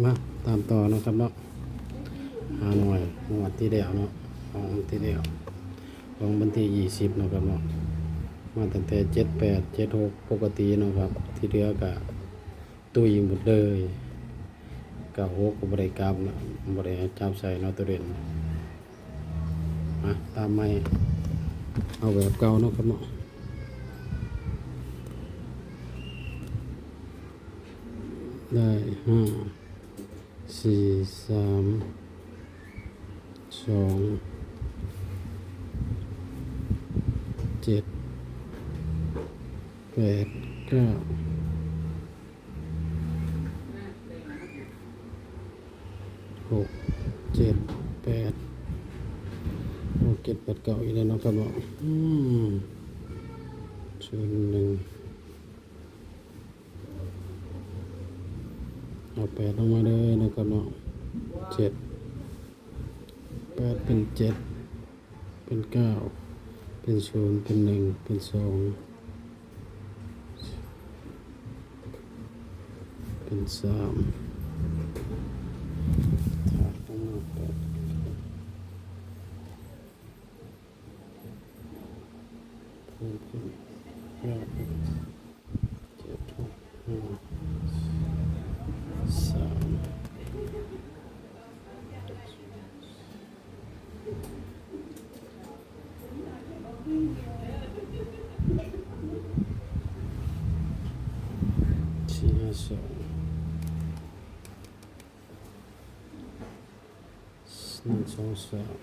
มาตามต่อเนาะครับเนาะหาหน่วยงวดที่แล้วเนาะของวันที่แล้วของวันที่ยี่สิบเนาะครับเนาะมาตั้งแต่เจ็ดแปดเจ็ดหกปกติเนาะครับ ที่เหลือกะตุยหมดเลยกะหกก็บริกรรมนะบริจับใส่เนาะตัวเด่นมาตามไม่เอาแบบเก่าเนาะครับเนาะได้ห้า สี่สามสองเจ็ดแปดเก้าหกเจ็ดแปดหกเจ็ดแปดเก้าอีกแล้วนะครับเนาะอืมศูนย์หนึ่ง เอาแปดลงมาเลยนะครับเนาะเจ็ดแปดเป็นเจ็ดเป็นเก้าเป็นศูนย์เป็นหนึ่งเป็นสองเป็นสามถาดลงมาแปดเพิ่มขึ้นเก้าเจ็ดหกห้า สาม สี่ห้าสองหนึ่งสองสาม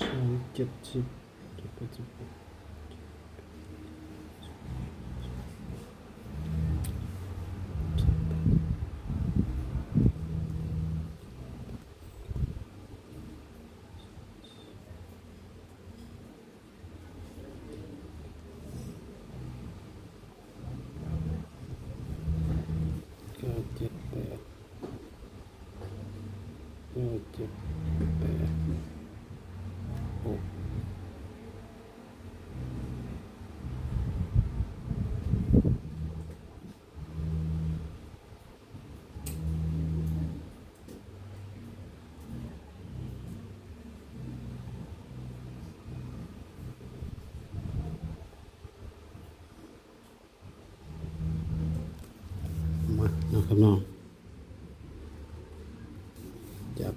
สองเจ็ดสิบเจ็ดแปดสิบเอ็ด เก้าเจ็ดแปด เก้า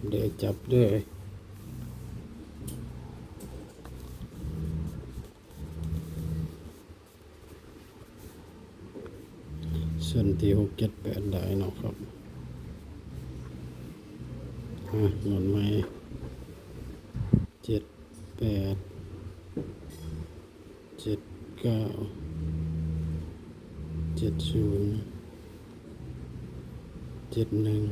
เดาจับเด้อจับเด้นที่หกเจ็ดแปดได้เนาะครับอะหมดไหมเจ็ดแปดเจ็ดเก้าเจ็ดศูนย์เจ็ดหนึ่ง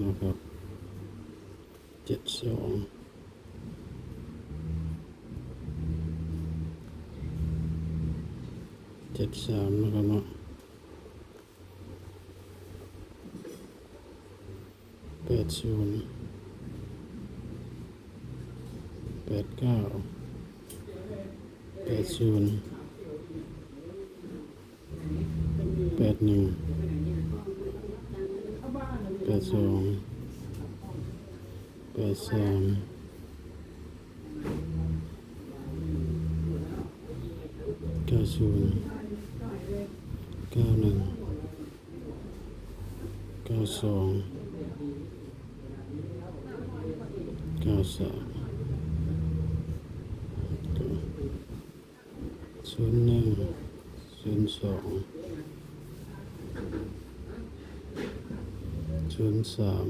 นะครับเจ็ดสองเจ็ดสามนะครับเนาะแปดศูนย์แปดเก้าแปดศูนย์แปดหนึ่ง แปดสองแปดสามเก้าศูนย์เก้าหนึ่งเก้าสองเก้าสามศูนย์หนึ่งศูนย์สอง ศูนย์สาม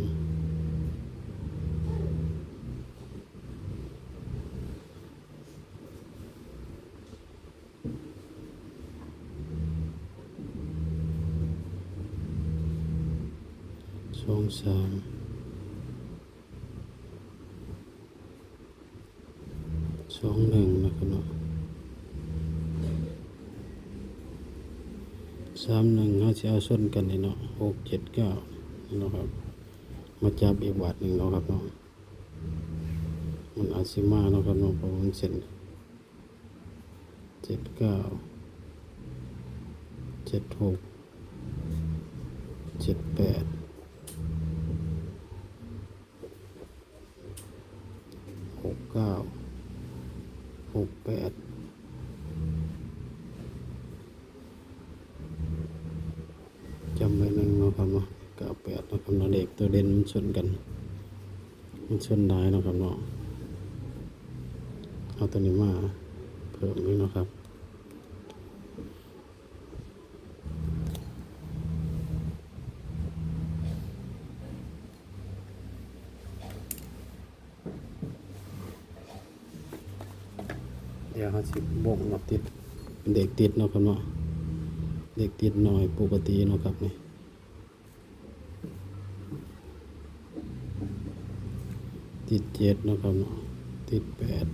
สองสามสองหนึ่งนะครับเนาะสามหนึ่งเขาจะเอาส้นกันนี่เนาะหกเจ็ดเก้า นี่นะครับ มาจับอีกบาทหนึ่งนะครับเนาะมามันอาจสิมานะครับเนาะเพระว่ามันเส้นเจ็ดเก้าเจ็ดหกเจ็ดแปดหกเก้าหกแปดจำไว้หนึ่งนะครับเนาะเก้าแปดนะครับเนาะเลขตัวเด่นมันชนกัน มันชนได้นะครับเนาะเอาตัวนี้มาเพิ่มนี่เนะครับเดี๋ยวเขาสิบ่งมาติดเด็กติดเนาะครับเนาะเด็กติดหน่อยปกติเนาะครับนี่ ติดเจ็ดนะครับเนาะติดแปด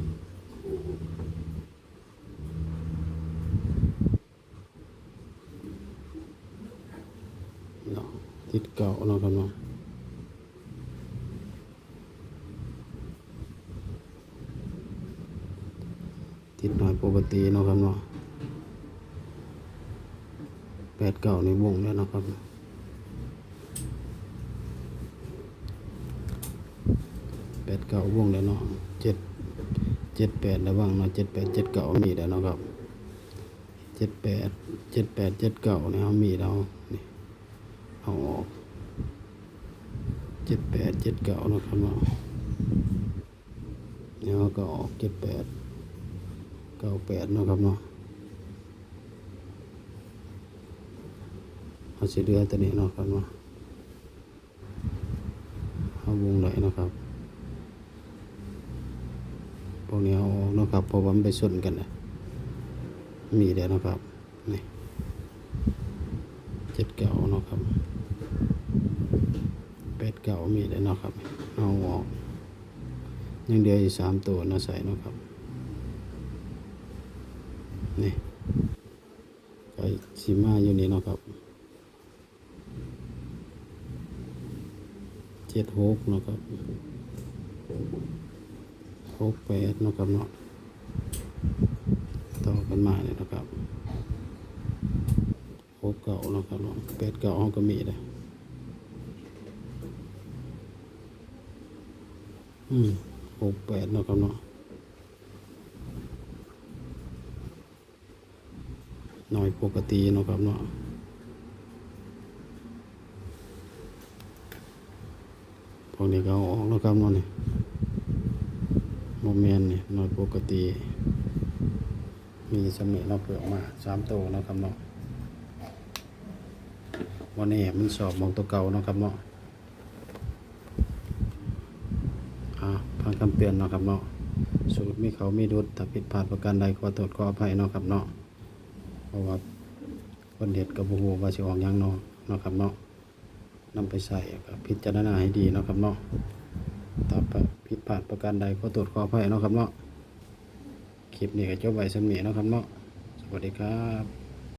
เนาะติดเก่านะครับเนาะติดหน่อยปกตินะครับเนาะแปดเก่าในวงแล้วนะครับ แปดเก้าวงแล้วเนาะเจ็ดเจ็ดแปดระวังเนาะเจ็ดแปดเจ็ดเก้ามีแล้วเนาะครับเจ็ดแปดเจ็ดแปดเจ็ดเก้าเนี่ยเขามีแล้วนี่เอาออกเจ็ดแปดเจ็ดเก้านะครับเนาะเนี่ยเขาก็ออกเจ็ดแปดเก้าแปดเนาะครับเนาะเอาสีเดือตัวนี้เนาะครับเนาะเอาวงไหนนะครับ พวกนี้เอาออกเนาะครับเพราะว่ามันไปส่วนกันนะมีเดียวนะครับนี่เจ็ดเก่าเนาะครับแปดเก่ามีเดียวเนาะครับ เอาออกยังเดียวอีกสามตัวนะใส่เนาะครับนี่ก็สีมาอยู่นี่เนาะครับเจ็ดหกเนาะครับ หกแปดนะครับเนาะต่อกันมาเลยนะครับหกเก่านะครับเนาะแปดเก่าห้องก็มีเลยอืมหกแปดนะครับเนาะหน่อยปกตินะครับเนาะพวกนี้ก็เออกเนาะครับเนาะนี่ มเมนนี่น้อยปกติ มีสมิเราเปลือกมาสามตัวนะครับเนาะวันนี้มันสอบมองตัวเก่านะครับเนาะอ่าพังคำเตือนนะครับเนาะสูตรมีเขามีดุดถ้าผิดพลาดประการใดขอโทษขออภัยนะครับเนาะเพราะว่าคนเด็ดกับบูฮูว่าสิออกยังเนาะนะครับเนาะนำไปใส่ก็พิจารณาให้ดีนะครับเนาะ ถ้าผิดพลาดประการใดก็ตรวจขออภัยเนาะครับเนาะคลิปนี้ก็จบไว้สำเนียนาะครับเนาะสวัสดีครับ